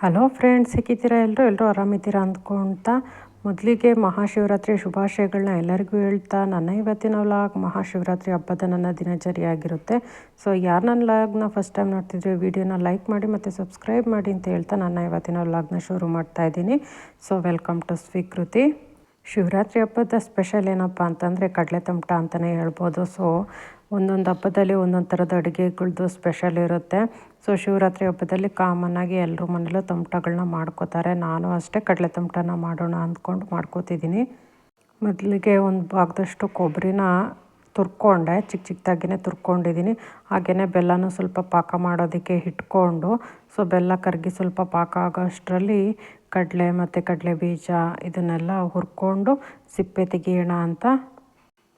Hello friends ಸಿಕ್ಕಿದ್ದೀರಾ ಎಲ್ಲರೂ ಎಲ್ಲರೂ ಆರಾಮಿದ್ದೀರಾ ಅಂದ್ಕೊಳ್ತಾ ಮೊದಲಿಗೆ ಮಹಾಶಿವರಾತ್ರಿ ಶುಭಾಶಯಗಳನ್ನ ಎಲ್ಲರಿಗೂ ಹೇಳ್ತಾ, ನನ್ನ ಇವತ್ತಿನ ವ್ಲಾಗ್ ಮಹಾಶಿವರಾತ್ರಿ ಹಬ್ಬದ ನನ್ನ ದಿನಚರಿ ಆಗಿರುತ್ತೆ. ಸೊ ಯಾರು ನನ್ನ ವ್ಲಾಗ್ನ ಫಸ್ಟ್ ಟೈಮ್ ನೋಡ್ತಿದ್ರೆ, ವಿಡಿಯೋನ ಲೈಕ್ ಮಾಡಿ ಮತ್ತು ಸಬ್ಸ್ಕ್ರೈಬ್ ಮಾಡಿ ಅಂತ ಹೇಳ್ತಾ ನನ್ನ ಇವತ್ತಿನ ವ್ಲಾಗ್ನ ಶುರು ಮಾಡ್ತಾ ಇದ್ದೀನಿ. ಸೊ ವೆಲ್ಕಮ್ ಟು ಸ್ವೀಕೃತಿ ಶಿವರಾತ್ರಿ ಹಬ್ಬದ ಸ್ಪೆಷಲ್ ಏನಪ್ಪ ಅಂತಂದರೆ, ಕಡಲೆ ತಮಟ ಅಂತಲೇ ಹೇಳ್ಬೋದು. ಸೊ ಒಂದೊಂದು ಹಬ್ಬದಲ್ಲಿ ಒಂದೊಂದು ಥರದ ಅಡುಗೆಗಳ್ದು ಸ್ಪೆಷಲ್ ಇರುತ್ತೆ. ಸೊ ಶಿವರಾತ್ರಿ ಹಬ್ಬದಲ್ಲಿ ಕಾಮನ್ನಾಗಿ ಎಲ್ಲರೂ ಮನೇಲೂ ತಮಟಗಳನ್ನ ಮಾಡ್ಕೋತಾರೆ. ನಾನು ಅಷ್ಟೇ ಕಡಲೆ ತಮಟನ ಮಾಡೋಣ ಅಂದ್ಕೊಂಡು ಮಾಡ್ಕೋತಿದ್ದೀನಿ ಮೊದಲಿಗೆ ಒಂದು ಭಾಗದಷ್ಟು ಕೊಬ್ಬರಿನ ತುರ್ಕೊಂಡೆ ಚಿಕ್ಕ ಚಿಕ್ಕದಾಗಿನೇ ತುರ್ಕೊಂಡಿದ್ದೀನಿ ಹಾಗೆಯೇ ಬೆಲ್ಲನೂ ಸ್ವಲ್ಪ ಪಾಕ ಮಾಡೋದಕ್ಕೆ ಇಟ್ಕೊಂಡು ಸೊ ಬೆಲ್ಲ ಕರಗಿ ಸ್ವಲ್ಪ ಪಾಕ ಆಗೋ ಅಷ್ಟರಲ್ಲಿ ಕಡಲೆ ಮತ್ತು ಕಡಲೆ ಬೀಜ ಇದನ್ನೆಲ್ಲ ಹುರ್ಕೊಂಡು ಸಿಪ್ಪೆ ತೆಗಿಯೋಣ ಅಂತ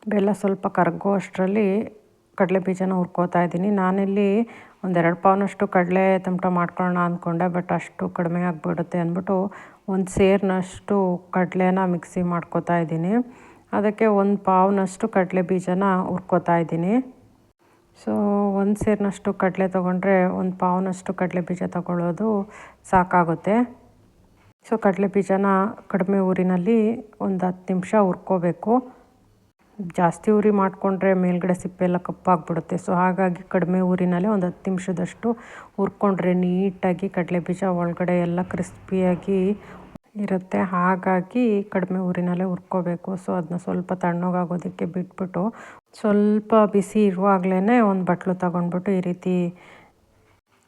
ಬೆಲ್ಲ ಸ್ವಲ್ಪ ಕರಗೋ ಅಷ್ಟರಲ್ಲಿ ಕಡಲೆ ಬೀಜನ ಹುರ್ಕೋತಾ ಇದ್ದೀನಿ. ನಾನಿಲ್ಲಿ ಒಂದೆರಡು ಪಾವ್ನಷ್ಟು ಕಡಲೆ ತಮಟ ಮಾಡ್ಕೊಳ್ಳೋಣ ಅಂದ್ಕೊಂಡೆ, ಬಟ್ ಅಷ್ಟು ಕಡಿಮೆ ಆಗಿಬಿಡುತ್ತೆ ಅಂದ್ಬಿಟ್ಟು ಒಂದು ಸೇರಿನಷ್ಟು ಕಡಲೆನ ಮಿಕ್ಸಿ ಮಾಡ್ಕೋತಾ ಇದ್ದೀನಿ. ಅದಕ್ಕೆ ಒಂದು ಪಾವ್ನಷ್ಟು ಕಡಲೆ ಬೀಜನ ಹುರ್ಕೋತಾ ಇದ್ದೀನಿ. ಸೊ ಒಂದು ಸೇರಿನಷ್ಟು ಕಡಲೆ ತೊಗೊಂಡ್ರೆ ಒಂದು ಪಾವ್ನಷ್ಟು ಕಡಲೆ ಬೀಜ ತೊಗೊಳ್ಳೋದು ಸಾಕಾಗುತ್ತೆ. ಸೊ ಕಡಲೆ ಬೀಜನ ಕಡಿಮೆ ಊರಿನಲ್ಲಿ ಒಂದು ಹತ್ತು ನಿಮಿಷ ಹುರ್ಕೋಬೇಕು. ಜಾಸ್ತಿ ಉರಿ ಮಾಡಿಕೊಂಡ್ರೆ ಮೇಲ್ಗಡೆ ಸಿಪ್ಪೆ ಎಲ್ಲ ಕಪ್ಪಾಗ್ಬಿಡುತ್ತೆ. ಸೊ ಹಾಗಾಗಿ ಕಡಿಮೆ ಊರಿನಲ್ಲೇ ಒಂದು ಹತ್ತು ನಿಮಿಷದಷ್ಟು ಹುರ್ಕೊಂಡ್ರೆ ನೀಟಾಗಿ ಕಡಲೆ ಬೀಜ ಒಳಗಡೆ ಎಲ್ಲ ಕ್ರಿಸ್ಪಿಯಾಗಿ ಇರುತ್ತೆ. ಹಾಗಾಗಿ ಕಡಿಮೆ ಊರಿನಲ್ಲೇ ಹುರ್ಕೋಬೇಕು ಸೊ ಅದನ್ನ ಸ್ವಲ್ಪ ತಣ್ಣಗಾಗೋದಕ್ಕೆ ಬಿಟ್ಬಿಟ್ಟು ಸ್ವಲ್ಪ ಬಿಸಿ ಇರುವಾಗಲೇ ಒಂದು ಬಟ್ಲು ತಗೊಂಡ್ಬಿಟ್ಟು ಈ ರೀತಿ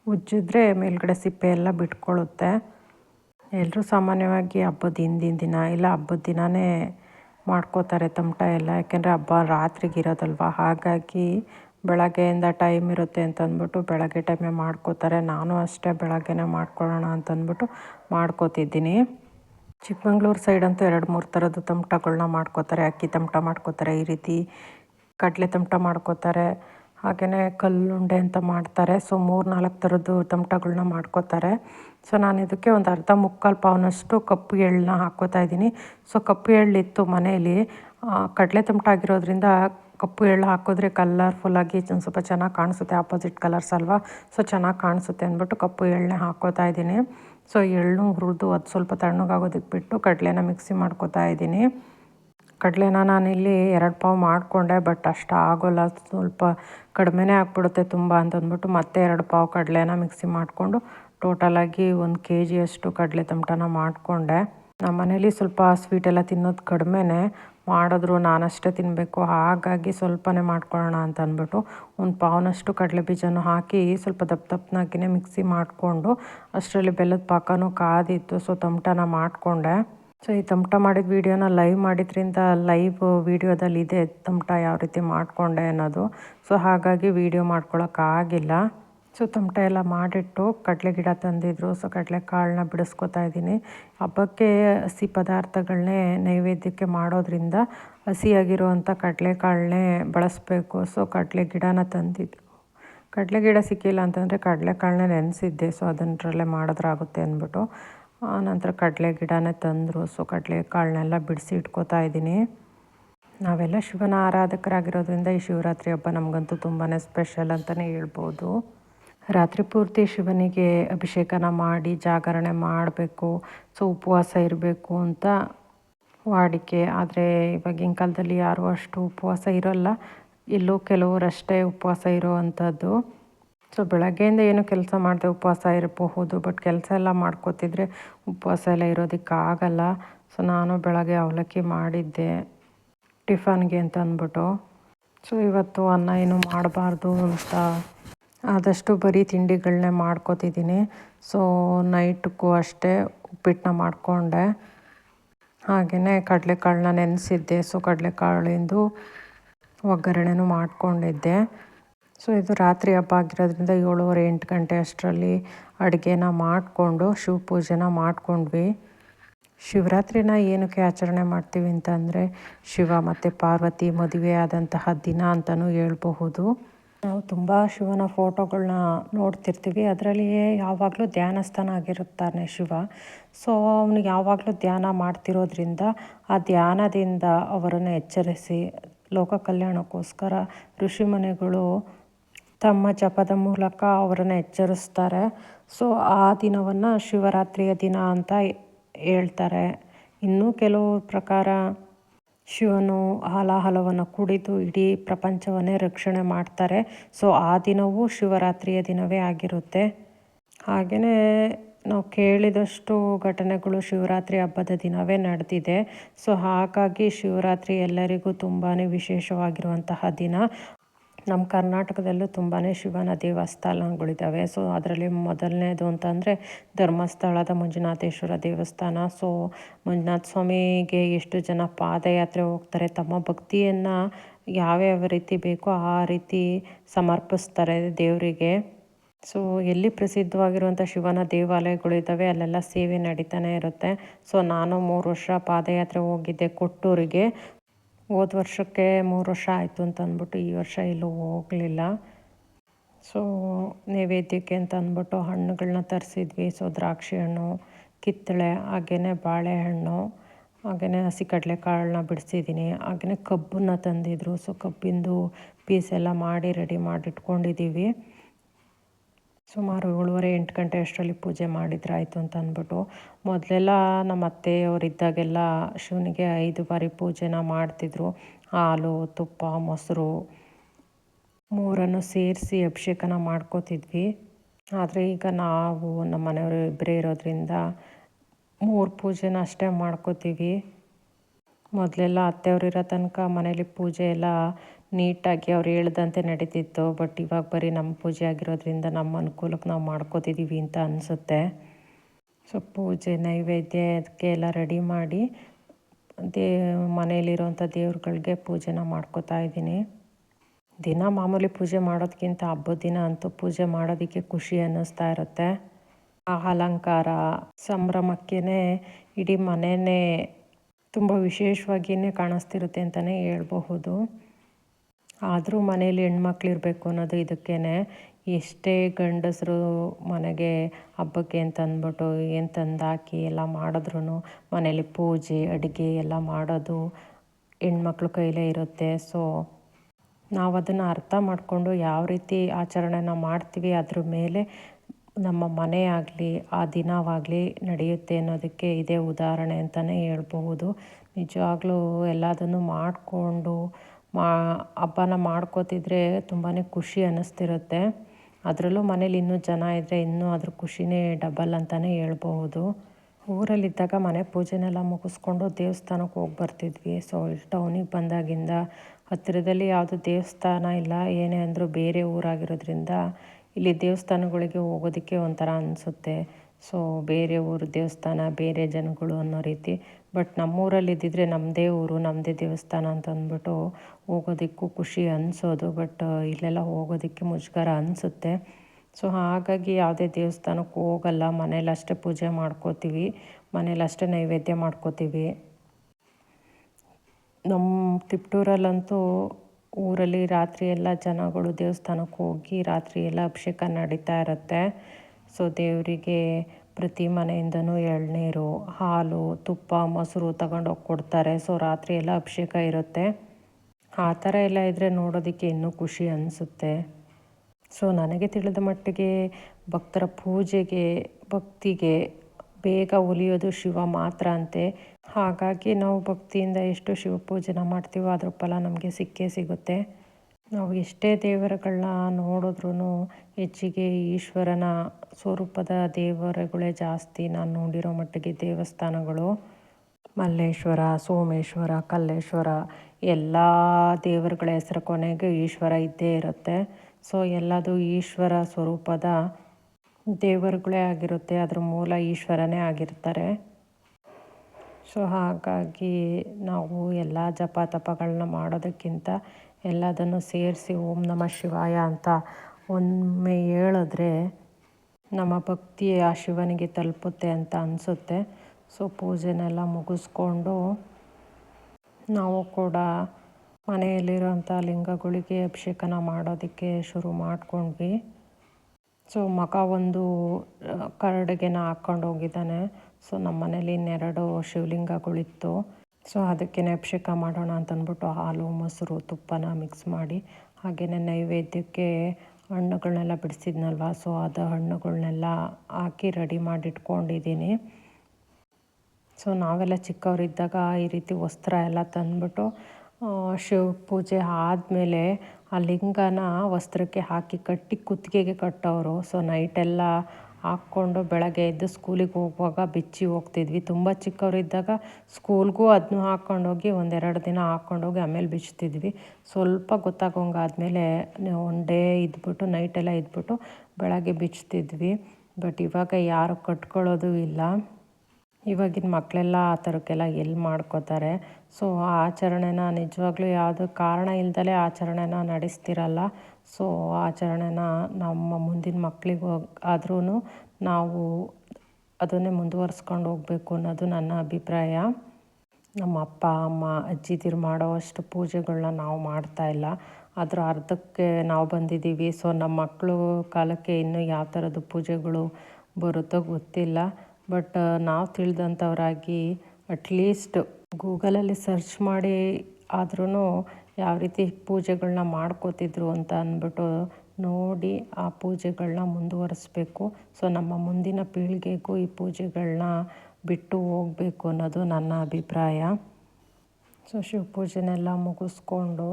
ಉಜ್ಜಿದ್ರೆ ಮೇಲ್ಗಡೆ ಸಿಪ್ಪೆ ಎಲ್ಲ ಬಿಟ್ಕೊಳ್ಳುತ್ತೆ ಎಲ್ಲರೂ ಸಾಮಾನ್ಯವಾಗಿ ಹಬ್ಬದ ಹಿಂದಿನ ದಿನ ಇಲ್ಲ ಹಬ್ಬದ ದಿನವೇ ಮಾಡ್ಕೋತಾರೆ ತಮಟ ಎಲ್ಲ, ಯಾಕೆಂದರೆ ಹಬ್ಬ ರಾತ್ರಿಗೆ ಇರೋದಲ್ವ? ಹಾಗಾಗಿ ಬೆಳಗ್ಗೆಯಿಂದ ಟೈಮ್ ಇರುತ್ತೆ ಅಂತಂದ್ಬಿಟ್ಟು ಬೆಳಗ್ಗೆ ಟೈಮೇ ಮಾಡ್ಕೋತಾರೆ. ನಾನು ಅಷ್ಟೇ ಬೆಳಗ್ಗೆನೇ ಮಾಡ್ಕೊಳ್ಳೋಣ ಅಂತಂದ್ಬಿಟ್ಟು ಮಾಡ್ಕೋತಿದ್ದೀನಿ. ಚಿಕ್ಕಮಂಗ್ಳೂರು ಸೈಡಂತೂ ಎರಡು ಮೂರು ಥರದ್ದು ತಮಟಗಳನ್ನ ಮಾಡ್ಕೋತಾರೆ. ಅಕ್ಕಿ ತಮಟ ಮಾಡ್ಕೋತಾರೆ. ಈ ರೀತಿ ಕಡಲೆ ತಮಟ ಮಾಡ್ಕೋತಾರೆ. ಹಾಗೆಯೇ ಕಲ್ಲುಂಡೆ ಅಂತ ಮಾಡ್ತಾರೆ. ಸೊ ಮೂರು ನಾಲ್ಕು ಥರದ್ದು ತಮಟಗಳನ್ನ ಮಾಡ್ಕೋತಾರೆ. ಸೊ ನಾನು ಇದಕ್ಕೆ ಒಂದು ಅರ್ಧ ಮುಕ್ಕಾಲು ಪಾವನಷ್ಟು ಕಪ್ಪು ಎಳ್ಳನ್ನ ಹಾಕ್ಕೋತಾ ಇದ್ದೀನಿ. ಸೊ ಕಪ್ಪು ಎಳ್ಳಿತ್ತು ಮನೆಯಲ್ಲಿ ಕಡಲೆ ತಮಟ ಆಗಿರೋದ್ರಿಂದ ಕಪ್ಪು ಎಳ್ಳು ಹಾಕಿದ್ರೆ ಕಲರ್ಫುಲ್ಲಾಗಿ ಸ್ವಲ್ಪ ಚೆನ್ನಾಗಿ ಕಾಣಿಸುತ್ತೆ ಆಪೋಸಿಟ್ ಕಲರ್ಸ್ ಅಲ್ವಾ? ಸೊ ಚೆನ್ನಾಗಿ ಕಾಣಿಸುತ್ತೆ ಅಂದ್ಬಿಟ್ಟು ಕಪ್ಪು ಎಳ್ಳನ್ನ ಹಾಕೋತಾ ಇದ್ದೀನಿ. ಸೊ ಎಳ್ಳು ಹುರಿದು ಅದು ಸ್ವಲ್ಪ ತಣ್ಣಗಾಗೋದಕ್ಕೆ ಬಿಟ್ಟು ಕಡಲೆನ ಮಿಕ್ಸಿ ಮಾಡ್ಕೋತಾ ಇದ್ದೀನಿ. ಕಡಲೆನ ನಾನಿಲ್ಲಿ ಎರಡು ಪಾವು ಮಾಡಿಕೊಂಡೆ ಬಟ್ ಅಷ್ಟು ಆಗೋಲ್ಲ. ಸ್ವಲ್ಪ ಕಡಿಮೆನೇ ಆಗಿಬಿಡುತ್ತೆ ತುಂಬ ಅಂತಂದ್ಬಿಟ್ಟು ಮತ್ತೆ ಎರಡು ಪಾವು ಕಡಲೆನ ಮಿಕ್ಸಿ ಮಾಡಿಕೊಂಡು ಟೋಟಲಾಗಿ ಒಂದು ಕೆ ಜಿಯಷ್ಟು ಕಡಲೆ ತಮಟನ ಮಾಡಿಕೊಂಡೆ. ನಮ್ಮ ಮನೇಲಿ ಸ್ವಲ್ಪ ಸ್ವೀಟೆಲ್ಲ ತಿನ್ನೋದು ಕಡಿಮೆನೇ, ಮಾಡಿದ್ರು ನಾನಷ್ಟೇ ತಿನ್ನಬೇಕು ಹಾಗಾಗಿ ಸ್ವಲ್ಪನೇ ಮಾಡ್ಕೊಳ್ಳೋಣ ಅಂತ ಅಂದ್ಬಿಟ್ಟು ಒಂದು ಪಾವನಷ್ಟು ಕಡಲೆ ಬೀಜನೂ ಹಾಕಿ ಸ್ವಲ್ಪ ದಪ್ಪ ದಪ್ಪನಾಗಿನೇ ಮಿಕ್ಸಿ ಮಾಡಿಕೊಂಡು, ಅಷ್ಟರಲ್ಲಿ ಬೆಲ್ಲದ ಪಾಕನೂ ಕಾದಿತ್ತು ಸೊ ತಮಟನ ಮಾಡಿಕೊಂಡೆ. ಸೊ ಈ ತಮಟ ಮಾಡಿದ ವೀಡಿಯೋನ ಲೈವ್ ಮಾಡಿದ್ರಿಂದ ಲೈವ್ ವೀಡಿಯೋದಲ್ಲಿ ಇದೆ ತಮಟ ಯಾವ ರೀತಿ ಮಾಡಿಕೊಂಡೆ ಅನ್ನೋದು. ಸೊ ಹಾಗಾಗಿ ವೀಡಿಯೋ ಮಾಡ್ಕೊಳಕ್ಕಾಗಿಲ್ಲ ಸೊ ತಮಟ ಎಲ್ಲ ಮಾಡಿಟ್ಟು ಕಡಲೆ ಗಿಡ ತಂದಿದ್ರು. ಸೊ ಕಡಲೆ ಕಾಳನ್ನ ಬಿಡಿಸ್ಕೊತಾ ಇದ್ದೀನಿ. ಹಬ್ಬಕ್ಕೆ ಹಸಿ ಪದಾರ್ಥಗಳನ್ನೇ ನೈವೇದ್ಯಕ್ಕೆ ಮಾಡೋದ್ರಿಂದ ಹಸಿಯಾಗಿರುವಂಥ ಕಡಲೆ ಕಾಳನ್ನೇ ಬಳಸಬೇಕು. ಸೊ ಕಡಲೆ ಗಿಡನ ತಂದಿದ್ರು ಕಡಲೆ ಗಿಡ ಸಿಕ್ಕಿಲ್ಲ ಅಂತಂದರೆ ಕಡಲೆ ಕಾಳನ್ನೇ ನೆನೆಸಿದ್ದೆ. ಸೊ ಅದನ್ನರಲ್ಲೇ ಮಾಡಿದ್ರಾಗುತ್ತೆ ಅಂದ್ಬಿಟ್ಟು. ನಂತರ ಕಡಲೆ ಗಿಡನೇ ತಂದರು. ಸೊ ಕಡಲೆ ಕಾಳನ್ನೆಲ್ಲ ಬಿಡಿಸಿ ಇಟ್ಕೋತಾ ಇದ್ದೀನಿ. ನಾವೆಲ್ಲ ಶಿವನ ಆರಾಧಕರಾಗಿರೋದ್ರಿಂದ ಈ ಶಿವರಾತ್ರಿ ಹಬ್ಬ ನಮಗಂತೂ ತುಂಬಾ ಸ್ಪೆಷಲ್ ಅಂತಲೇ ಹೇಳ್ಬೋದು. ರಾತ್ರಿ ಪೂರ್ತಿ ಶಿವನಿಗೆ ಅಭಿಷೇಕನ ಮಾಡಿ, ಜಾಗರಣೆ ಮಾಡಬೇಕು. ಸೊ ಉಪವಾಸ ಇರಬೇಕು ಅಂತ ವಾಡಿಕೆ. ಆದರೆ ಇವಾಗಿನ ಕಾಲದಲ್ಲಿ ಯಾರೂ ಅಷ್ಟು ಉಪವಾಸ ಇರೋಲ್ಲ. ಇಲ್ಲೂ ಕೆಲವರಷ್ಟೇ ಉಪವಾಸ ಇರೋವಂಥದ್ದು ಸೊ ಬೆಳಗ್ಗೆಯಿಂದ ಏನು ಕೆಲಸ ಮಾಡಿದೆ ಉಪವಾಸ ಇರಬಹುದು, ಬಟ್ ಕೆಲಸ ಎಲ್ಲ ಮಾಡ್ಕೋತಿದ್ರೆ ಉಪವಾಸ ಎಲ್ಲ ಇರೋದಕ್ಕಾಗಲ್ಲ ಸೊ ನಾನು ಬೆಳಗ್ಗೆ ಅವಲಕ್ಕಿ ಮಾಡಿದ್ದೆ ಟಿಫನ್ಗೆ ಅಂತ ಅಂದ್ಬಿಟ್ಟು. ಸೊ ಇವತ್ತು ಅನ್ನ ಏನು ಮಾಡಬಾರ್ದು ಅಂತ ಆದಷ್ಟು ಬರೀ ತಿಂಡಿಗಳನ್ನೇ ಮಾಡ್ಕೋತಿದ್ದೀನಿ. ಸೊ ನೈಟ್ಗೂ ಅಷ್ಟೇ ಉಪ್ಪಿಟ್ಟನ್ನ ಮಾಡಿಕೊಂಡೆ. ಹಾಗೆಯೇ ಕಡಲೆಕಾಳನ್ನ ನೆನೆಸಿದ್ದೆ. ಸೊ ಕಡಲೆಕಾಳಿಂದು ಒಗ್ಗರಣೆನೂ ಮಾಡ್ಕೊಂಡಿದ್ದೆ. ಸೊ ಇದು ರಾತ್ರಿ ಹಬ್ಬ ಆಗಿರೋದ್ರಿಂದ ಏಳುವರೆ ಎಂಟು ಗಂಟೆ ಅಷ್ಟರಲ್ಲಿ ಅಡುಗೆನ ಮಾಡಿಕೊಂಡು ಶಿವ ಪೂಜೆನ ಮಾಡ್ಕೊಂಡ್ವಿ. ಶಿವರಾತ್ರಿನ ಏನಕ್ಕೆ ಆಚರಣೆ ಮಾಡ್ತೀವಿ ಅಂತಂದರೆ ಶಿವ ಮತ್ತು ಪಾರ್ವತಿ ಮದುವೆ ಆದಂತಹ ದಿನ ಅಂತಲೂ ಹೇಳ್ಬಹುದು. ನಾವು ತುಂಬ ಶಿವನ ಫೋಟೋಗಳನ್ನ ನೋಡ್ತಿರ್ತೀವಿ. ಅದರಲ್ಲಿಯೇ ಯಾವಾಗಲೂ ಧ್ಯಾನಸ್ಥಾನ ಆಗಿರುತ್ತಾನೆ ಶಿವ. ಸೊ ಅವನಿಗೆ ಯಾವಾಗಲೂ ಧ್ಯಾನ ಮಾಡ್ತಿರೋದ್ರಿಂದ ಆ ಧ್ಯಾನದಿಂದ ಅವರನ್ನು ಎಚ್ಚರಿಸಿ, ಲೋಕ ಕಲ್ಯಾಣಕ್ಕೋಸ್ಕರ ಋಷಿಮುನಿಗಳು ತಮ್ಮ ಜಪದ ಮೂಲಕ ಅವರನ್ನು ಎಚ್ಚರಿಸ್ತಾರೆ. ಸೊ ಆ ದಿನವನ್ನು ಶಿವರಾತ್ರಿಯ ದಿನ ಅಂತ ಹೇಳ್ತಾರೆ. ಇನ್ನೂ ಕೆಲವು ಪ್ರಕಾರ ಶಿವನು ಹಾಲಾಹಲವನ್ನು ಕುಡಿದು ಇಡೀ ಪ್ರಪಂಚವನ್ನೇ ರಕ್ಷಣೆ ಮಾಡ್ತಾರೆ. ಸೊ ಆ ದಿನವೂ ಶಿವರಾತ್ರಿಯ ದಿನವೇ ಆಗಿರುತ್ತೆ. ಹಾಗೆಯೇ ನಾವು ಕೇಳಿದಷ್ಟು ಘಟನೆಗಳು ಶಿವರಾತ್ರಿ ಹಬ್ಬದ ದಿನವೇ ನಡೆದಿದೆ. ಸೊ ಹಾಗಾಗಿ ಶಿವರಾತ್ರಿ ಎಲ್ಲರಿಗೂ ತುಂಬಾ ವಿಶೇಷವಾಗಿರುವಂತಹ ದಿನ. ನಮ್ಮ ಕರ್ನಾಟಕದಲ್ಲೂ ತುಂಬಾ ಶಿವನ ದೇವಸ್ಥಾನಗಳಿದ್ದಾವೆ ಸೊ ಅದರಲ್ಲಿ ಮೊದಲನೇದು ಅಂತಂದರೆ ಧರ್ಮಸ್ಥಳದ ಮಂಜುನಾಥೇಶ್ವರ ದೇವಸ್ಥಾನ. ಸೊ ಮಂಜುನಾಥ ಸ್ವಾಮಿಗೆ ಎಷ್ಟು ಜನ ಪಾದಯಾತ್ರೆ ಹೋಗ್ತಾರೆ, ತಮ್ಮ ಭಕ್ತಿಯನ್ನು ಯಾವ್ಯಾವ ರೀತಿ ಬೇಕೋ ಆ ರೀತಿ ಸಮರ್ಪಿಸ್ತಾರೆ ದೇವರಿಗೆ. ಸೊ ಎಲ್ಲಿ ಪ್ರಸಿದ್ಧವಾಗಿರುವಂಥ ಶಿವನ ದೇವಾಲಯಗಳಿದ್ದಾವೆ, ಅಲ್ಲೆಲ್ಲ ಸೇವೆ ನಡೀತಾನೆ ಇರುತ್ತೆ. ಸೊ ನಾನು ಮೂರು ವರ್ಷ ಪಾದಯಾತ್ರೆ ಹೋಗಿದ್ದೆ ಕೊಟ್ಟೂರಿಗೆ. ಹೋದ ವರ್ಷಕ್ಕೆ ಮೂರು ವರ್ಷ ಆಯಿತು ಅಂತ ಅಂದ್ಬಿಟ್ಟು ಈ ವರ್ಷ ಎಲ್ಲೂ ಹೋಗಲಿಲ್ಲ. ಸೊ ನೈವೇದ್ಯಕ್ಕೆ ಅಂತ ಅಂದ್ಬಿಟ್ಟು ಹಣ್ಣುಗಳನ್ನ ತರಿಸಿದ್ವಿ. ಸೊ ದ್ರಾಕ್ಷಿ ಹಣ್ಣು, ಕಿತ್ತಳೆ ಹಾಗೆಯೇ ಬಾಳೆಹಣ್ಣು ಹಾಗೆಯೇ ಹಸಿ ಕಡಲೆಕಾಳನ್ನ ಬಿಡಿಸಿದ್ದೀನಿ. ಹಾಗೆಯೇ ಕಬ್ಬನ್ನ ತಂದಿದ್ರು. ಸೊ ಕಬ್ಬಿಂದು ಪೀಸ್ ಎಲ್ಲ ಮಾಡಿ ರೆಡಿ ಮಾಡಿ ಇಟ್ಕೊಂಡಿದ್ದೀವಿ ಸುಮಾರು ಏಳುವರೆ, ಎಂಟು ಗಂಟೆ ಅಷ್ಟರಲ್ಲಿ ಪೂಜೆ ಮಾಡಿದ್ರಾಯ್ತು ಅಂತ ಅಂದ್ಬಿಟ್ಟು ಮೊದಲೆಲ್ಲ ನಮ್ಮ ಅತ್ತೆಯವರಿದ್ದಾಗೆಲ್ಲ ಶಿವನಿಗೆ ಐದು ಬಾರಿ ಪೂಜೆನ ಮಾಡ್ತಿದ್ರು. ಹಾಲು, ತುಪ್ಪ, ಮೊಸರು ಮೂರನ್ನು ಸೇರಿಸಿ ಅಭಿಷೇಕನ ಮಾಡ್ಕೋತಿದ್ವಿ. ಆದರೆ ಈಗ ನಾವು ನಮ್ಮ ಮನೆಯವರು ಇಬ್ಬರೇ ಇರೋದ್ರಿಂದ ಮೂರು ಪೂಜೆನ ಅಷ್ಟೇ ಮಾಡ್ಕೋತೀವಿ. ಮೊದಲೆಲ್ಲ ಅತ್ತೆಯವರಿರೋ ತನಕ ಮನೇಲಿ ಪೂಜೆ ಎಲ್ಲ ನೀಟಾಗಿ ಅವ್ರು ಹೇಳ್ದಂತೆ ನಡೀತಿತ್ತು. ಬಟ್ ಇವಾಗ ಬರೀ ನಮ್ಮ ಪೂಜೆ ಆಗಿರೋದ್ರಿಂದ ನಮ್ಮ ಅನುಕೂಲಕ್ಕೆ ನಾವು ಮಾಡ್ಕೋತಿದ್ದೀವಿ ಅಂತ ಅನಿಸುತ್ತೆ. ಸೊ ಪೂಜೆ, ನೈವೇದ್ಯ ಅದಕ್ಕೆ ಎಲ್ಲ ರೆಡಿ ಮಾಡಿ ದೇ ಮನೆಯಲ್ಲಿರೋಂಥ ದೇವ್ರುಗಳಿಗೆ ಪೂಜೆನ ಮಾಡ್ಕೋತಾ ಇದ್ದೀನಿ. ದಿನ ಮಾಮೂಲಿ ಪೂಜೆ ಮಾಡೋದಕ್ಕಿಂತ ಹಬ್ಬದ ದಿನ ಅಂತೂ ಪೂಜೆ ಮಾಡೋದಕ್ಕೆ ಖುಷಿ ಅನ್ನಿಸ್ತಾ ಇರುತ್ತೆ. ಆ ಅಲಂಕಾರ ಸಂಭ್ರಮಕ್ಕೇ ಇಡೀ ಮನೆಯೇ ತುಂಬ ವಿಶೇಷವಾಗಿಯೇ ಕಾಣಿಸ್ತಿರುತ್ತೆ ಅಂತಲೇ ಹೇಳ್ಬಹುದು. ಆದರೂ ಮನೇಲಿ ಹೆಣ್ಮಕ್ಳು ಇರಬೇಕು ಅನ್ನೋದು ಇದಕ್ಕೇ ಎಷ್ಟೇ ಗಂಡಸರು ಮನೆಗೆ ಹಬ್ಬಕ್ಕೆ ಅಂತ ಅಂದ್ಬಿಟ್ಟು ಏನು ತಂದಾಕಿ ಎಲ್ಲ ಮಾಡಿದ್ರು ಮನೇಲಿ ಪೂಜೆ, ಅಡುಗೆ ಎಲ್ಲ ಮಾಡೋದು ಹೆಣ್ಮಕ್ಳು ಕೈಲೇ ಇರುತ್ತೆ. ಸೊ ನಾವು ಅದನ್ನು ಅರ್ಥ ಮಾಡಿಕೊಂಡು ಯಾವ ರೀತಿ ಆಚರಣೆನ ಮಾಡ್ತೀವಿ ಅದ್ರ ಮೇಲೆ ನಮ್ಮ ಮನೆ ಆಗಲಿ, ಆ ದಿನವಾಗಲಿ ನಡೆಯುತ್ತೆ ಅನ್ನೋದಕ್ಕೆ ಇದೇ ಉದಾಹರಣೆ ಅಂತಲೇ ಹೇಳ್ಬೋದು ನಿಜವಾಗ್ಲೂ ಎಲ್ಲದನ್ನು ಮಾಡಿಕೊಂಡು ಮಾ, ಹಬ್ಬನ ಮಾಡ್ಕೋತಿದ್ರೆ ತುಂಬಾ ಖುಷಿ ಅನ್ನಿಸ್ತಿರುತ್ತೆ ಅದರಲ್ಲೂ ಮನೇಲಿ ಇನ್ನೂ ಜನ ಇದ್ದರೆ ಇನ್ನೂ ಅದ್ರ ಖುಷಿನೇ ಡಬಲ್ ಅಂತಲೇ ಹೇಳ್ಬೋದು ಊರಲ್ಲಿದ್ದಾಗ ಮನೆ ಪೂಜೆನೆಲ್ಲ ಮುಗಿಸ್ಕೊಂಡು ದೇವಸ್ಥಾನಕ್ಕೆ ಹೋಗಿ ಬರ್ತಿದ್ವಿ. ಸೊ ಟೌನಿಗೆ ಬಂದಾಗಿಂದ ಹತ್ತಿರದಲ್ಲಿ ಯಾವುದು ದೇವಸ್ಥಾನ ಇಲ್ಲ, ಏನೇ ಅಂದರೂ ಬೇರೆ ಊರಾಗಿರೋದ್ರಿಂದ ಇಲ್ಲಿ ದೇವಸ್ಥಾನಗಳಿಗೆ ಹೋಗೋದಕ್ಕೆ ಒಂಥರ ಅನಿಸುತ್ತೆ. ಸೊ ಬೇರೆ ಊರು ದೇವಸ್ಥಾನ, ಬೇರೆ ಜನಗಳು ಅನ್ನೋ ರೀತಿ. ಬಟ್ ನಮ್ಮೂರಲ್ಲಿ ಇದ್ದಿದ್ರೆ ನಮ್ಮದೇ ಊರು ನಮ್ಮದೇ ದೇವಸ್ಥಾನ ಅಂತ ಅಂದ್ಬಿಟ್ಟು ಹೋಗೋದಕ್ಕೂ ಖುಷಿ ಅನಿಸೋದು. ಬಟ್ ಇಲ್ಲೆಲ್ಲ ಹೋಗೋದಕ್ಕೆ ಮುಜುಗರ ಅನಿಸುತ್ತೆ. ಸೊ ಹಾಗಾಗಿ ಯಾವುದೇ ದೇವಸ್ಥಾನಕ್ಕೆ ಹೋಗಲ್ಲ. ಮನೇಲಿ ಅಷ್ಟೇ ಪೂಜೆ ಮಾಡ್ಕೋತೀವಿ. ಮನೇಲಿ ಅಷ್ಟೇ ನೈವೇದ್ಯ ಮಾಡ್ಕೋತೀವಿ. ನಮ್ಮ ತಿಪ್ಟೂರಲ್ಲಂತೂ ಊರಲ್ಲಿ ರಾತ್ರಿ ಎಲ್ಲ ಜನಗಳು ದೇವಸ್ಥಾನಕ್ಕೆ ಹೋಗಿ ರಾತ್ರಿ ಎಲ್ಲ ಅಭಿಷೇಕ ನಡೀತಾ ಇರುತ್ತೆ. ಸೊ ದೇವರಿಗೆ ಪ್ರತಿ ಮನೆಯಿಂದನೂ ಎಳನೀರು, ಹಾಲು, ತುಪ್ಪ, ಮೊಸರು ತಗೊಂಡೋಗಿ ಕೊಡ್ತಾರೆ. ಸೊ, ರಾತ್ರಿ ಎಲ್ಲ ಅಭಿಷೇಕ ಇರುತ್ತೆ. ಆ ಥರ ಎಲ್ಲ ಇದ್ದರೆ ನೋಡೋದಕ್ಕೆ ಇನ್ನೂ ಖುಷಿ ಅನಿಸುತ್ತೆ. ಸೊ, ನನಗೆ ತಿಳಿದ ಮಟ್ಟಿಗೆ ಭಕ್ತರ ಪೂಜೆಗೆ, ಭಕ್ತಿಗೆ ಬೇಗ ಒಲಿಯೋದು ಶಿವ ಮಾತ್ರ ಅಂತೆ. ಹಾಗಾಗಿ ನಾವು ಭಕ್ತಿಯಿಂದ ಎಷ್ಟು ಶಿವ ಪೂಜೆನ ಮಾಡ್ತೀವೋ ಅದ್ರ ಫಲ ನಮಗೆ ಸಿಕ್ಕೇ ಸಿಗುತ್ತೆ. ನಾವು ಎಷ್ಟೇ ದೇವರುಗಳನ್ನ ನೋಡಿದ್ರೂ ಹೆಚ್ಚಿಗೆ ಈಶ್ವರನ ಸ್ವರೂಪದ ದೇವರುಗಳೇ ಜಾಸ್ತಿ ನಾನು ನೋಡಿರೋ ಮಟ್ಟಿಗೆ ದೇವಸ್ಥಾನಗಳು. ಮಲ್ಲೇಶ್ವರ, ಸೋಮೇಶ್ವರ, ಕಲ್ಲೇಶ್ವರ, ಎಲ್ಲ ದೇವರುಗಳ ಹೆಸರು ಕೊನೆಗೆ ಈಶ್ವರ ಇದ್ದೇ ಇರುತ್ತೆ. ಸೊ ಎಲ್ಲದೂ ಈಶ್ವರ ಸ್ವರೂಪದ ದೇವರುಗಳೇ ಆಗಿರುತ್ತೆ. ಅದ್ರ ಮೂಲ ಈಶ್ವರನೇ ಆಗಿರ್ತಾರೆ. ಸೊ ಹಾಗಾಗಿ ನಾವು ಎಲ್ಲ ಜಪ ತಪಗಳನ್ನ ಮಾಡೋದಕ್ಕಿಂತ ಎಲ್ಲದನ್ನು ಸೇರಿಸಿ ಓಂ ನಮ ಶಿವಾಯ ಅಂತ ಒಮ್ಮೆ ಹೇಳಿದ್ರೆ ನಮ್ಮ ಭಕ್ತಿ ಆ ಶಿವನಿಗೆ ತಲುಪುತ್ತೆ ಅಂತ ಅನಿಸುತ್ತೆ. ಸೊ ಪೂಜೆನೆಲ್ಲ ಮುಗಿಸ್ಕೊಂಡು ನಾವು ಕೂಡ ಮನೆಯಲ್ಲಿರುವಂಥ ಲಿಂಗಗಳಿಗೆ ಅಭಿಷೇಕನ ಮಾಡೋದಕ್ಕೆ ಶುರು ಮಾಡಿಕೊಂಡ್ವಿ. ಸೊ ಮಗ ಒಂದು ಕರಡಿಗೆನ ಹಾಕ್ಕೊಂಡು ಹೋಗಿದ್ದಾನೆ ಸೊ ನಮ್ಮ ಮನೇಲಿ ಇನ್ನೆರಡು ಶಿವಲಿಂಗಗಳಿತ್ತು. ಸೊ ಅದಕ್ಕೆ ಅಭಿಷೇಕ ಮಾಡೋಣ ಅಂತ ಅಂದ್ಬಿಟ್ಟು ಹಾಲು, ಮೊಸರು, ತುಪ್ಪನ ಮಿಕ್ಸ್ ಮಾಡಿ ಹಾಗೆಯೇ ನೈವೇದ್ಯಕ್ಕೆ ಹಣ್ಣುಗಳನ್ನೆಲ್ಲ ಬಿಡಿಸಿದ್ನಲ್ವ? ಸೊ ಅದು ಹಣ್ಣುಗಳನ್ನೆಲ್ಲ ಹಾಕಿ ರೆಡಿ ಮಾಡಿಟ್ಕೊಂಡಿದ್ದೀನಿ ಸೊ ನಾವೆಲ್ಲ ಚಿಕ್ಕವರಿದ್ದಾಗ ಈ ರೀತಿ ವಸ್ತ್ರ ಎಲ್ಲ ತಂದ್ಬಿಟ್ಟು ಶಿವ ಪೂಜೆ ಆದಮೇಲೆ ಆ ಲಿಂಗನ ವಸ್ತ್ರಕ್ಕೆ ಹಾಕಿ ಕಟ್ಟಿ ಕುತ್ತಿಗೆಗೆ ಕಟ್ಟೋರು. ಸೊ ನೈಟೆಲ್ಲ ಹಾಕ್ಕೊಂಡು ಬೆಳಗ್ಗೆ ಎದ್ದು ಸ್ಕೂಲಿಗೆ ಹೋಗುವಾಗ ಬಿಚ್ಚಿ ಹೋಗ್ತಿದ್ವಿ. ತುಂಬ ಚಿಕ್ಕವರಿದ್ದಾಗ ಸ್ಕೂಲ್ಗೂ ಅದನ್ನು ಹಾಕ್ಕೊಂಡೋಗಿ ಒಂದೆರಡು ದಿನ ಹಾಕ್ಕೊಂಡೋಗಿ ಆಮೇಲೆ ಬಿಚ್ತಿದ್ವಿ. ಸ್ವಲ್ಪ ಗೊತ್ತಾಗೋಂಗಾದಮೇಲೆ ಒನ್ ಡೇ ಇದ್ಬಿಟ್ಟು, ನೈಟೆಲ್ಲ ಇದ್ಬಿಟ್ಟು ಬೆಳಗ್ಗೆ ಬಿಚ್ತಿದ್ವಿ. ಬಟ್ ಇವಾಗ ಯಾರು ಕಟ್ಕೊಳ್ಳೋದು ಇಲ್ಲ. ಇವಾಗಿನ ಮಕ್ಕಳೆಲ್ಲ ಆ ಥರಕ್ಕೆಲ್ಲ ಎಲ್ಲಿ ಮಾಡ್ಕೋತಾರೆ? ಸೊ ಆ ಆಚರಣೆನ ನಿಜವಾಗ್ಲೂ ಯಾವುದೋ ಕಾರಣ ಇಲ್ದಲೇ ಆಚರಣೆನ ನಡೆಸ್ತಿರಲ್ಲ. ಸೊ ಆಚರಣೆನ ನಮ್ಮ ಮುಂದಿನ ಮಕ್ಕಳಿಗೂ ಆದ್ರೂ ನಾವು ಅದನ್ನೇ ಮುಂದುವರ್ಸ್ಕೊಂಡು ಹೋಗಬೇಕು ಅನ್ನೋದು ನನ್ನ ಅಭಿಪ್ರಾಯ. ನಮ್ಮ ಅಪ್ಪ, ಅಮ್ಮ ಅಜ್ಜಿದಿರು ಮಾಡೋ ಅಷ್ಟು ಪೂಜೆಗಳನ್ನ ನಾವು ಮಾಡ್ತಾ ಇಲ್ಲ. ಅದರ ಅರ್ಧಕ್ಕೆ ನಾವು ಬಂದಿದ್ದೀವಿ. ಸೊ ನಮ್ಮ ಮಕ್ಕಳು ಕಾಲಕ್ಕೆ ಇನ್ನೂ ಯಾವ ಥರದ್ದು ಪೂಜೆಗಳು ಬರುತ್ತೋ ಗೊತ್ತಿಲ್ಲ. ಬಟ್ ನಾವು ತಿಳಿದಂಥವರಾಗಿ ಅಟ್ಲೀಸ್ಟ್ ಗೂಗಲಲ್ಲಿ ಸರ್ಚ್ ಮಾಡಿ ಆದ್ರೂ ಯಾವ ರೀತಿ ಪೂಜೆಗಳನ್ನ ಮಾಡ್ಕೋತಿದ್ರು ಅಂತ ಅಂದ್ಬಿಟ್ಟು ನೋಡಿ ಆ ಪೂಜೆಗಳನ್ನ ಮುಂದುವರಿಸ್ಬೇಕು. ಸೊ ನಮ್ಮ ಮುಂದಿನ ಪೀಳಿಗೆಗೂ ಈ ಪೂಜೆಗಳನ್ನ ಬಿಟ್ಟು ಹೋಗಬೇಕು ಅನ್ನೋದು ನನ್ನ ಅಭಿಪ್ರಾಯ. ಸೊ ಶಿವ ಪೂಜೆನೆಲ್ಲ ಮುಗಿಸ್ಕೊಂಡು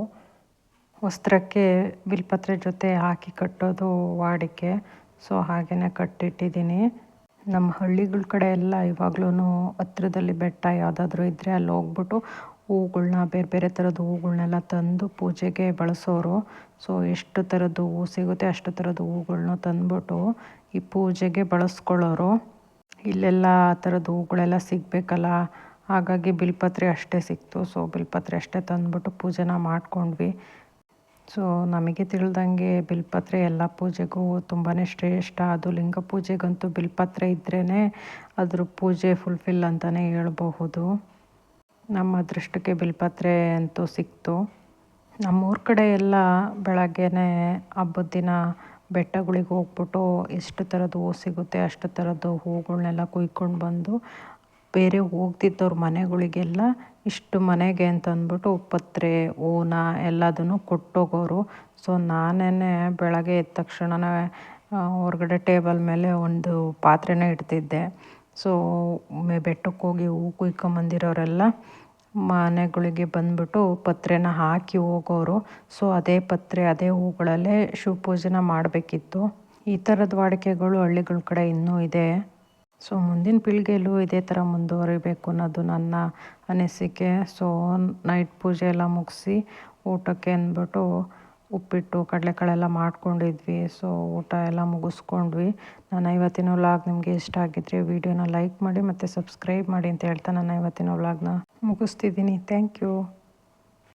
ವಸ್ತ್ರಕ್ಕೆ ಬಿಲ್ಪತ್ರೆ ಜೊತೆ ಹಾಕಿ ಕಟ್ಟೋದು ವಾಡಿಕೆ. ಸೊ ಹಾಗೆಯೇ ಕಟ್ಟಿಟ್ಟಿದ್ದೀನಿ. ನಮ್ಮ ಹಳ್ಳಿಗಳ ಕಡೆ ಎಲ್ಲ ಇವಾಗ್ಲೂ ಹತ್ರದಲ್ಲಿ ಬೆಟ್ಟ ಯಾವುದಾದ್ರೂ ಇದ್ದರೆ ಅಲ್ಲಿ ಹೋಗ್ಬಿಟ್ಟು ಹೂಗಳ್ನ ಬೇರೆ ಬೇರೆ ಥರದ ಹೂಗಳ್ನೆಲ್ಲ ತಂದು ಪೂಜೆಗೆ ಬಳಸೋರು. ಸೊ ಎಷ್ಟು ಥರದ್ದು ಹೂ ಸಿಗುತ್ತೆ ಅಷ್ಟು ಥರದ ಹೂಗಳ್ನ ತಂದ್ಬಿಟ್ಟು ಈ ಪೂಜೆಗೆ ಬಳಸ್ಕೊಳ್ಳೋರು. ಇಲ್ಲೆಲ್ಲ ಆ ಥರದ ಹೂಗಳೆಲ್ಲ ಸಿಗಬೇಕಲ್ಲ? ಹಾಗಾಗಿ ಬಿಲ್ಪತ್ರೆ ಅಷ್ಟೇ ಸಿಕ್ತು. ಸೊ ಬಿಲ್ಪತ್ರೆ ಅಷ್ಟೇ ತಂದ್ಬಿಟ್ಟು ಪೂಜೆನ ಮಾಡ್ಕೊಂಡ್ವಿ. ಸೊ ನಮಗೆ ತಿಳಿದಂಗೆ ಬಿಲ್ಪತ್ರೆ ಎಲ್ಲ ಪೂಜೆಗೂ ತುಂಬಾ ಶ್ರೇಷ್ಠ. ಅದು ಲಿಂಗ ಪೂಜೆಗಂತೂ ಬಿಲ್ಪತ್ರೆ ಇದ್ರೇ ಅದ್ರ ಪೂಜೆ ಫುಲ್ಫಿಲ್ ಅಂತಲೇ ಹೇಳ್ಬಹುದು. ನಮ್ಮ ಅದೃಷ್ಟಕ್ಕೆ ಬಿಲ್ಪತ್ರೆ ಅಂತೂ ಸಿಕ್ತು. ನಮ್ಮೂರ ಕಡೆ ಎಲ್ಲ ಬೆಳಗ್ಗೆನೇ ಹಬ್ಬದ ದಿನ ಬೆಟ್ಟಗಳಿಗೆ ಹೋಗ್ಬಿಟ್ಟು ಎಷ್ಟು ಥರದ ಹೂ ಸಿಗುತ್ತೆ ಅಷ್ಟು ಥರದ್ದು ಹೂಗಳನ್ನೆಲ್ಲ ಕುಯ್ಕೊಂಡು ಬಂದು ಬೇರೆ ಹೋಗ್ತಿದ್ದವ್ರ ಮನೆಗಳಿಗೆಲ್ಲ ಇಷ್ಟು ಮನೆಗೆ ಅಂತ ಅಂದ್ಬಿಟ್ಟು ಪತ್ರೆ ಹೂನ ಎಲ್ಲದನ್ನು ಕೊಟ್ಟೋಗೋರು. ಸೊ ನಾನೇ ಬೆಳಗ್ಗೆ ಎದ್ದ ತಕ್ಷಣವೇ ಹೊರಗಡೆ ಟೇಬಲ್ ಮೇಲೆ ಒಂದು ಪಾತ್ರೆನ ಇಡ್ತಿದ್ದೆ. ಸೊ ಬೆಟ್ಟಕ್ಕೆ ಹೋಗಿ ಹೂ ಕುಯ್ಕೊಂಬಂದಿರೋರೆಲ್ಲ ಮನೆಗಳಿಗೆ ಬಂದ್ಬಿಟ್ಟು ಪತ್ರೆನ ಹಾಕಿ ಹೋಗೋರು. ಸೊ ಅದೇ ಪತ್ರೆ, ಅದೇ ಹೂಗಳಲ್ಲೇ ಶಿವ ಪೂಜೆನ ಮಾಡಬೇಕಿತ್ತು. ಈ ಥರದ ವಾಡಿಕೆಗಳು ಹಳ್ಳಿಗಳ ಕಡೆ ಇನ್ನೂ ಇದೆ. ಸೊ ಮುಂದಿನ ಪೀಳಿಗೆಯಲ್ಲೂ ಇದೇ ಥರ ಮುಂದುವರಿಬೇಕು ಅನ್ನೋದು ನನ್ನ ಅನಿಸಿಕೆ. ಸೊ ನೈಟ್ ಪೂಜೆ ಎಲ್ಲ ಮುಗಿಸಿ ಊಟಕ್ಕೆ ಅಂದ್ಬಿಟ್ಟು ಉಪ್ಪಿಟ್ಟು, ಕಡಲೆಕಾಳೆಲ್ಲ ಮಾಡ್ಕೊಂಡಿದ್ವಿ. ಸೊ ಊಟ ಎಲ್ಲ ಮುಗಿಸ್ಕೊಂಡ್ವಿ. ನನ್ನ ಇವತ್ತಿನ ವ್ಲಾಗ್ ನಿಮಗೆ ಇಷ್ಟ ಆಗಿದ್ರೆ ವಿಡಿಯೋನ ಲೈಕ್ ಮಾಡಿ ಮತ್ತು ಸಬ್ಸ್ಕ್ರೈಬ್ ಮಾಡಿ ಅಂತ ಹೇಳ್ತಾ ನನ್ನ ಇವತ್ತಿನ ವ್ಲಾಗ್ನ ಮುಗಿಸ್ತಿದ್ದೀನಿ. Thank you.